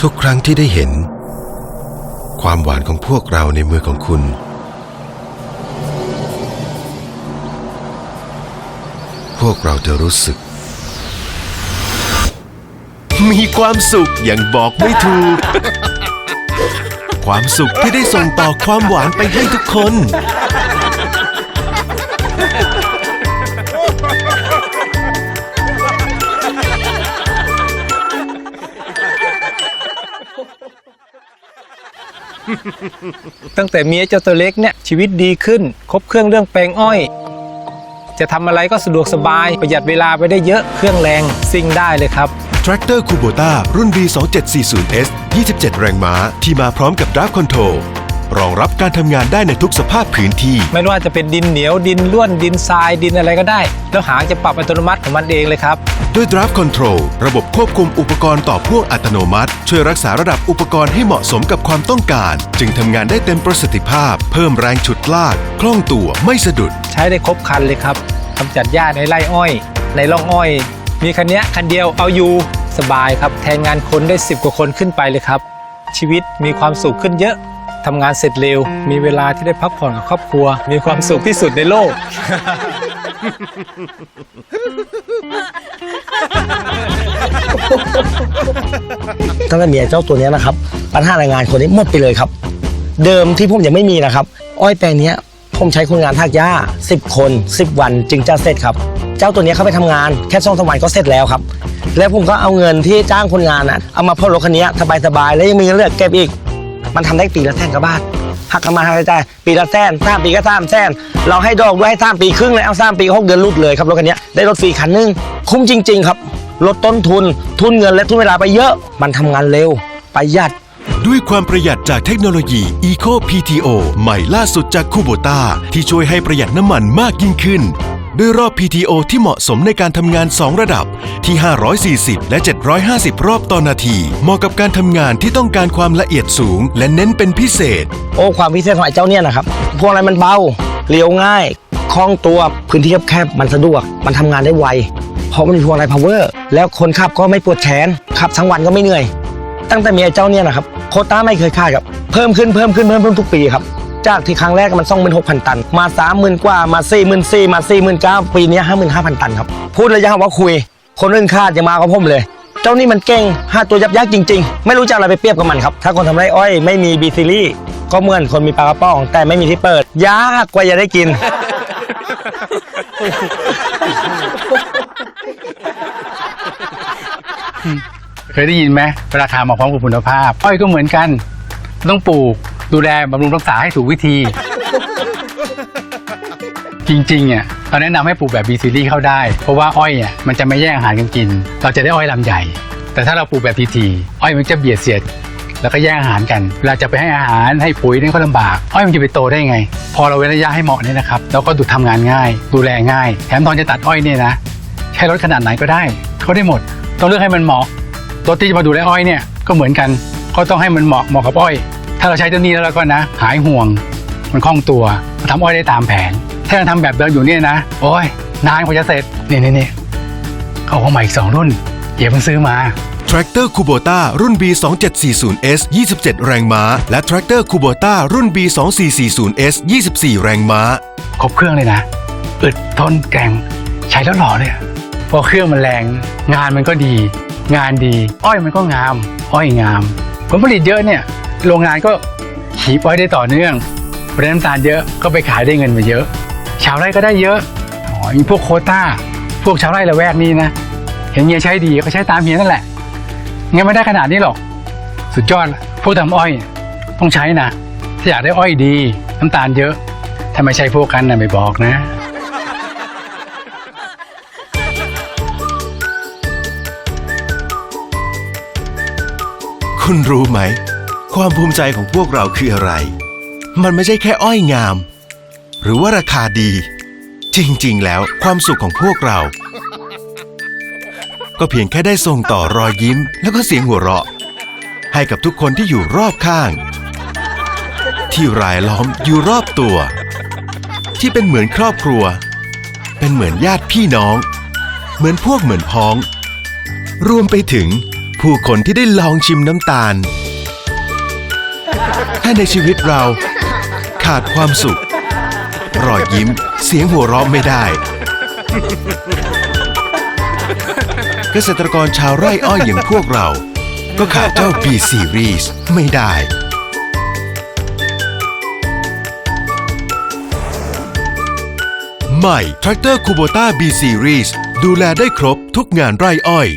ทุกครั้งที่ได้เห็น ความหวานของพวกเราในมือของคุณ พวกเราจะรู้สึก มีความสุขอย่างบอกไม่ถูก ความสุขที่ได้ส่งต่อความหวานไปให้ทุกคน ตั้งแต่เมียเจ้าตัวเล็กเนี่ยชีวิตดีขึ้น ครบเครื่องเรื่องแปลงอ้อย จะทำอะไรก็สะดวกสบาย ประหยัดเวลาไปได้เยอะเครื่องแรงซิ่งได้เลยครับ Tractor Kubota รุ่น B2740S 27 แรงม้า ที่มาพร้อมกับ Drive Control ร องรับการทำงานได้ในทุกสภาพพื้นที่ ไม่ว่าจะเป็นดินเหนียวดินล้วนดินทรายดินอะไรก็ได้ แล้วหางจะปรับอัตโนมัติของมันเองเลยครับ ด้วย Drive Control ระบบควบคุมอุปกรณ์ต่อพ่วงอัตโนมัติ ช่วยรักษาระดับอุปกรณ์ให้เหมาะสมกับความต้องการ จึงทำงานได้เต็มประสิทธิภาพ เพิ่มแรงฉุดลาก คล่องตัวไม่สะดุด ใช้ได้ครบคันเลยครับกำจัดหญ้าในไร่อ้อย ในร่องอ้อย มีคันเนี้ยคันเดียวเอาอยู่สบายครับ แทนงานคนได้ 10 กว่าคนขึ้นไปเลยครับ ชีวิตมีความสุขขึ้นเยอะ ทำงานเสร็จเร็ว มีเวลาที่ได้พักผ่อนกับครอบครัว มีความสุขที่สุดในโลก ตั้งแต่เมียเจ้าตัวเนี้ยนะครับ ปัญหาแรงงานคนนี้หมดไปเลยครับ เดิมที่ผมยังไม่มีนะครับ อ้อยแปลงเนี้ยผมใช้คนงานทากหญ้า10 คน 10 วันจึงจะเสร็จครับ เจ้าตัวเนี้ยเขาไปทำงานแค่สองสามวันก็เสร็จแล้วครับ แล้วผมก็เอาเงินที่จ้างคนงานน่ะเอามาพ่นรถคันนี้สบายๆแล้วยังมีเงินเหลือเก็บอีก มันทำได้ปีละแสนกว่าบาทหักกันมาหักกันไปปีละแสนสามปีก็สามแสนเราให้ดอกด้วยให้สามปีครึ่งเลยเอาสามปีหกเดือนรุดเลยครับรถคันนี้ได้รถฟรีคันหนึงคุ้มจริง ๆ ครับลดต้นทุน ทุนเงินและทุนเวลาไปเยอะ มันทำงานเร็ว ประหยัด ด้วยความประหยัดจากเทคโนโลยี Eco PTO ใหม่ล่าสุดจากคูโบต้าที่ช่วยให้ประหยัดน้ำมันมากยิ่งขึ้น ด้วยรอบ PTO ที่เหมาะสมในการทำงาน 2 ระดับที่ 540 และ 750 รอบต่อนาที เหมาะกับการทำงานที่ต้องการความละเอียดสูง และเน้นเป็นพิเศษ โอ้ความพิเศษของไอ้เจ้าเนี่ยนะครับพวงอะไรมันเบาเลี้ยวง่ายคล่องตัวพื้นที่แคบๆมันสะดวก มันทำงานได้ไว เพราะมันมีพวงอะไรพาวเวอร์แล้วคนขับก็ไม่ปวดแขนขับทั้งวันก็ไม่เหนื่อย ตั้งแต่มีไอ้เจ้าเนี่ยนะครับโคต้าไม่เคยขาดครับเพิ่มขึ้นเพิ่มขึ้นเพิ่มขึ้นทุกปีครับ จากที่ครั้งแรกมันต้องเป็นหกพันตัน มาสามหมื่นกว่ามาสี่หมื่นสี่มาสี่หมื่นเก้าปีนี้ห้าหมื่นห้าพันตันครับพูดเลยยังว่าคุย คนอื่นคาดอย่ามากับผมเลย เจ้านี่มันเก่งห้าตัวยับยักษ์จริง ๆ ไม่รู้จะอะไรไปเปรียบกับมันครับถ้าคนทำไรอ้อยไม่มีบีซิลี่ก็เหมือนคนมีปลากระป๋อง แต่ไม่มีที่เปิด ยากกว่าจะได้กิน เคยได้ยินไหมราคามาพร้อมกับคุณภาพ อ้อยก็เหมือนกัน ต้องปลูก ดูแลบำรุงรักษาให้ถูกวิธี จริงๆอะเราแนะนำให้ปลูกแบบบีซีรีเข้าได้ เพราะว่าอ้อยอะมันจะไม่แย่งอาหารกันกิน เราจะได้อ้อยลำใหญ่ แต่ถ้าเราปลูกแบบทีทีอ้อยมันจะเบียดเสียด แล้วก็แย่งอาหารกัน เวลาจะไปให้อาหารให้ปุ๋ยนี่ก็ลำบาก อ้อยมันจะไปโตได้ไง พอเราเว้นระยะให้เหมาะเนี่ยนะครับเราก็ดูทำงานง่าย ดูแลง่าย แถมตอนจะตัดอ้อยเนี่ยนะ ใช้รถขนาดไหนก็ได้ เขาได้หมด ต้องเลือกให้มันเหมาะ รถที่จะมาดูแลอ้อยเนี่ยก็เหมือนกัน ก็ต้องให้มันเหมาะเหมาะกับอ้อย ถ้าเราใช้ตัวนี้แล้วก็นะ หายห่วง มันคล่องตัวทำอ้อยได้ตามแผน ถ้าเราทำแบบเดิมอยู่เนี่ยนะ โอ้ยนานกว่าจะเสร็จนี่นี่นี่เขาเอามาอีกสองรุ่นอย่าเพิ่งซื้อมา Tractor Kubota รุ่น B2740S 27 แรงม้า และ Tractor Kubota รุ่น B2440S 24 แรงม้า ครบเครื่องเลยนะ อึดทนแกร่งใช้แล้วหล่อเลยอะพอเครื่องมันแรง งานมันก็ดี งานดี อ้อยมันก็งาม อ้อยงาม ผลผลิตเยอะเนี่ย โรงงานก็ขีบอ้อยได้ต่อเนื่องปริมาณน้ำตาลเยอะก็ไปขายได้เงินมาเยอะ ชาวไร่ก็ได้เยอะอ๋อมีพวกโคต้า พวกชาวไร่ละแวกนี้นะ เห็นเฮียใช้ดีก็ใช้ตามเฮียนั่นแหละงั้นไม่ได้ขนาดนี้หรอก สุดยอดพวกทำอ้อยเนี่ยต้องใช้นะถ้าอยากได้อ้อยดี น้ำตาลเยอะถ้าไม่ใช่พวกกันนะไม่บอกนะคุณรู้ไหม ความภูมิใจของพวกเราคืออะไร มันไม่ใช่แค่อ้อยงาม หรือว่าราคาดี จริง ๆ แล้วความสุขของพวกเรา ก็เพียงแค่ได้ส่งต่อรอยยิ้ม แล้วก็เสียงหัวเราะ ให้กับทุกคนที่อยู่รอบข้าง ที่รายล้อมอยู่รอบตัว ที่เป็นเหมือนครอบครัว เป็นเหมือนญาติพี่น้อง เหมือนพวกเหมือนพ้อง รวมไปถึงผู้คนที่ได้ลองชิมน้ำตาล ถ้าในชีวิตเราขาดความสุข รอยยิ้มเสียงหัวเราะไม่ได้ เกษตรกรชาวไร่อ้อยอย่างพวกเรา ก็ขาดเจ้า B Series ไม่ได้ ใหม่ Tractor Kubota B Series ดูแลได้ครบทุกงานไร่อ้อย